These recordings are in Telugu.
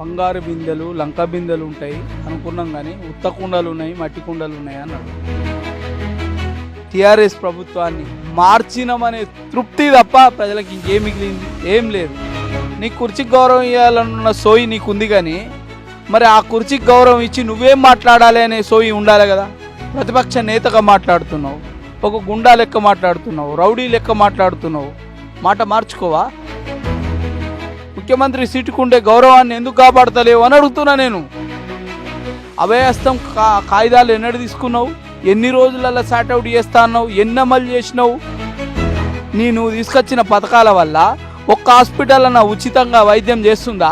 బంగారు బిందెలు లంక బిందెలు ఉంటాయి అనుకున్నాం కానీ ఉత్త కుండలు ఉన్నాయి మట్టి కుండలు ఉన్నాయి అన్నాడు. టిఆర్ఎస్ ప్రభుత్వాన్ని మార్చినమనే తృప్తి తప్ప ప్రజలకు ఇంకేం మిగిలింది? ఏం లేదు. నీ కుర్చీకి గౌరవం ఇవ్వాలన్న సోయి నీకుంది కానీ మరి ఆ కుర్చీకి గౌరవం ఇచ్చి నువ్వేం మాట్లాడాలి అనే సోయి ఉండాలి కదా? ప్రతిపక్ష నేతగా మాట్లాడుతున్నావు ఒక గుండా లెక్క మాట్లాడుతున్నావు రౌడీ లెక్క మాట్లాడుతున్నావు. మాట మార్చుకోవా? ముఖ్యమంత్రి సీటుకుండే గౌరవాన్ని ఎందుకు కాపాడతలేవు అని అడుగుతున్నా నేను. అభయస్తం కా కాగితాలు ఎన్నడు తీసుకున్నావు? ఎన్ని రోజులలో సార్ట్అవుట్ చేస్తా అన్నావు? ఎన్ని అమలు చేసినావు? నీ నువ్వు తీసుకొచ్చిన పథకాల వల్ల ఒక్క హాస్పిటల్ అన్న ఉచితంగా వైద్యం చేస్తుందా?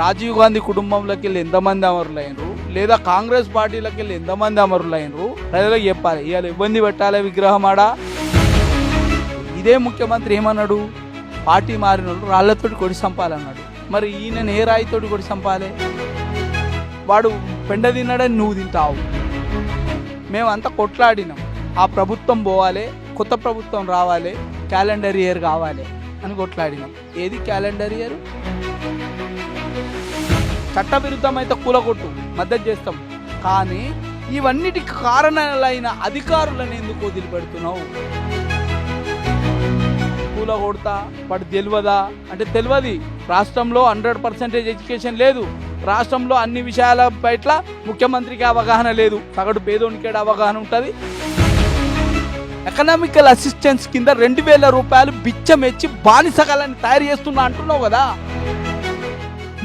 రాజీవ్ గాంధీ కుటుంబంలోకి వెళ్ళి ఎంతమంది అమరులైనరు? లేదా కాంగ్రెస్ పార్టీలోకి వెళ్ళి ఎంతమంది అమరులైనరు? ప్రజలకు చెప్పాలి. ఇవాళ ఇబ్బంది పెట్టాలి విగ్రహం ఆడా. ఇదే ముఖ్యమంత్రి ఏమన్నాడు? పార్టీ మారిన వాళ్ళు రాళ్ళతోటి కొడి చంపాలన్నాడు. మరి ఈయన ఏ రాయితోటి కొడి చంపాలి? వాడు పెండ తిన్నాడని నువ్వు తింటావు. మేమంతా కొట్లాడినాం. ఆ ప్రభుత్వం పోవాలి కొత్త ప్రభుత్వం రావాలి క్యాలెండర్ ఇయర్ కావాలి అని కొట్లాడినాం. ఏది క్యాలెండర్ ఇయర్? చట్టవిరుద్ధం అయితే కూలగొట్టు మద్దతు చేస్తాం. కానీ ఇవన్నిటికి కారణాలైన అధికారులను ఎందుకు వదిలిపెడుతున్నావు? కూల కొడతా వాడు తెలియదా అంటే తెలియదు రాష్ట్రంలో హండ్రెడ్ పర్సెంటేజ్ ఎడ్యుకేషన్ లేదు. రాష్ట్రంలో అన్ని విషయాల పట్ల ముఖ్యమంత్రికి అవగాహన లేదు. సగటు పేదోనికి అవగాహన ఉంటుంది. ఎకనామికల్ అసిస్టెన్స్ కింద రెండు వేల రూపాయలు బిచ్చం ఎచ్చి బానిసగాలని తయారు చేస్తున్నా అంటున్నావు కదా?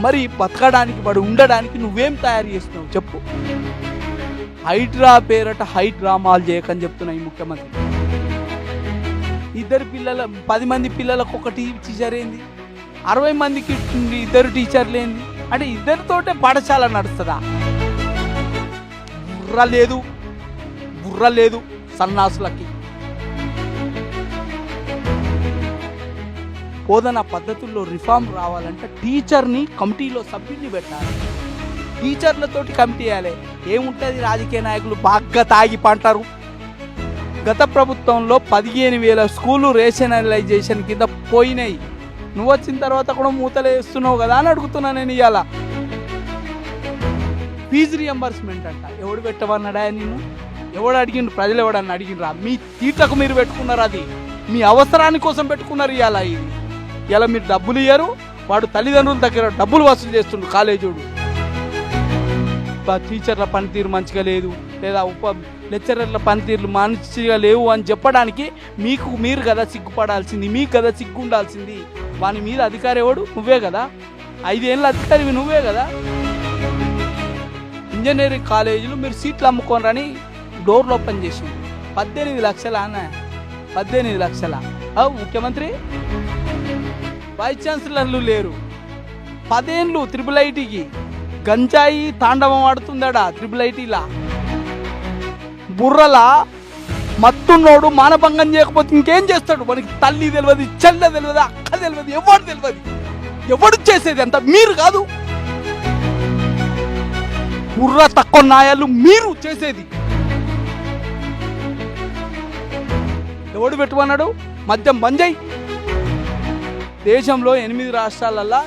మరి బతకడానికి వాడు ఉండడానికి నువ్వేం తయారు చేస్తున్నావు చెప్పు. హైడ్రా పేరట హై డ్రామాలు చేయకని చెప్తున్నాయి ముఖ్యమంత్రి. ఇద్దరు పిల్లల పది మంది పిల్లలకు ఒక టీచర్ ఏంది? అరవై మందికి ఇద్దరు టీచర్లు ఏంది? అంటే ఇద్దరితోటే పాఠశాల నడుస్తుందా? బుర్ర లేదు. బుర్ర లేదు సన్నాసులకి. బోధన పద్ధతుల్లో రిఫార్మ్ రావాలంటే టీచర్ని కమిటీలో సభ్యుల్ని పెట్టాలి. టీచర్లతోటి కమిటీ వేయాలి. ఏముంటుంది రాజకీయ నాయకులు బాగా తాగి పంటారు. గత ప్రభుత్వంలో పదిహేను వేల స్కూలు రేషనలైజేషన్ కింద పోయినాయి. నువ్వు వచ్చిన తర్వాత కూడా మూతలు వేస్తున్నావు కదా అని అడుగుతున్నా నేను ఇవాళ ఫీజు రియంబర్స్మెంట్ అంట. ఎవడు పెట్టవన్నాడా నేను ఎవడు అడిగిండు? ప్రజలు ఎవడన్నా అడిగినరా మీ తీటకు మీరు పెట్టుకున్నారు అది. మీ అవసరాని కోసం పెట్టుకున్నారు ఇవాళ ఇది. ఇలా మీరు డబ్బులు ఇయ్యరు. వాడు తల్లిదండ్రుల దగ్గర డబ్బులు వసూలు చేస్తుండు కాలేజోడు టీచర్ల పనితీరు మంచిగా లేదు. లేదా ఉప లెక్చరర్ల పనితీరులు మంచిగా లేవు అని చెప్పడానికి మీకు మీరు కదా సిగ్గుపడాల్సింది మీకు కదా సిగ్గు ఉండాల్సింది వాని మీద అధికారి ఎవడు? నువ్వే కదా. ఐదేళ్ళ అధికారి నువ్వే కదా. ఇంజనీరింగ్ కాలేజీలు మీరు సీట్లు అమ్ముకోనరని డోర్లు ఓపెన్ చేసింది. పద్దెనిమిది లక్షల అన్న. పద్దెనిమిది లక్షల. ముఖ్యమంత్రి? వైస్ ఛాన్సలర్లు లేరు. పదేళ్ళు త్రిపుల్ ఐటీకి. గంజాయి తాండవం ఆడుతుందడా త్రిపుల్ ఐటీలా. బుర్రలా మత్తున్నోడు మానభంగం చేయకపోతే ఇంకేం చేస్తాడు? మనకి తల్లి తెలియదు చెల్ల తెలియదు అక్క తెలియదు ఎవడు తెలియదు ఎవడు చేసేది అంత? మీరు కాదు. బుర్ర తక్కువ నాయాలు మీరు చేసేది. ఎవడు పెట్టుకున్నాడు? మద్యం బంజాయి. దేశంలో ఎనిమిది రాష్ట్రాలల్లో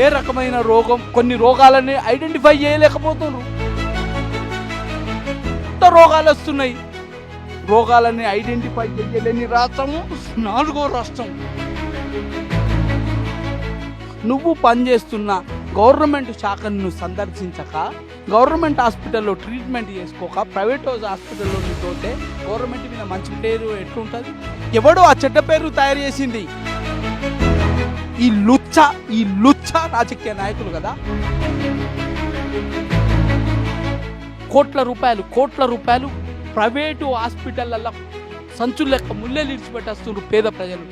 ఏ రకమైన రోగం కొన్ని రోగాలని ఐడెంటిఫై చేయలేకపోతున్నారు. రోగాలు వస్తున్నాయి. రోగాలని ఐడెంటిఫై చేయలేని రాష్ట్రము నాలుగో రాష్ట్రం. నువ్వు పనిచేస్తున్న గవర్నమెంట్ శాఖను సందర్శించక గవర్నమెంట్ హాస్పిటల్లో ట్రీట్మెంట్ చేసుకోక ప్రైవేట్ హాస్పిటల్లో నీతోటే గవర్నమెంట్ మీద మంచి పేరు ఎట్లుంటుంది? ఎవడో ఆ చెడ్డ పేరు తయారు చేసింది. ఈ లుచ్చ ఈ లుచ్చ రాజకీయ నాయకులు కదా. కోట్ల రూపాయలు కోట్ల రూపాయలు ప్రైవేటు హాస్పిటళ్ళల్లో సంచులు లెక్క ముళ్ళే ఇడిచిపెట్టేస్తున్నారు పేద ప్రజలు.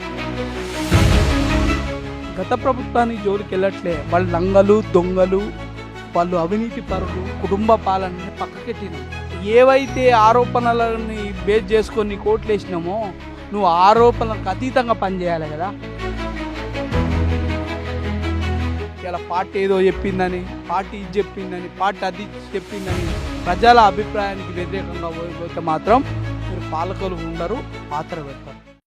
గత ప్రభుత్వానికి జోలికి వెళ్ళట్లే. వాళ్ళు లంగలు దొంగలు వాళ్ళు అవినీతి పరులు కుటుంబ పాలనని పక్కకెట్టినాం. ఏవైతే ఆరోపణలని బేస్ చేసుకొని కోట్లు వేసినామో నువ్వు ఆరోపణలకు అతీతంగా పనిచేయాలి కదా. ఇలా పార్టీ ఏదో చెప్పిందని పార్టీ ఇది చెప్పిందని పార్టీ అది చెప్పిందని ప్రజల అభిప్రాయానికి వ్యతిరేకంగా పోతే మాత్రం మీరు పాలకులు ఉండరు పాత్ర పెడతారు.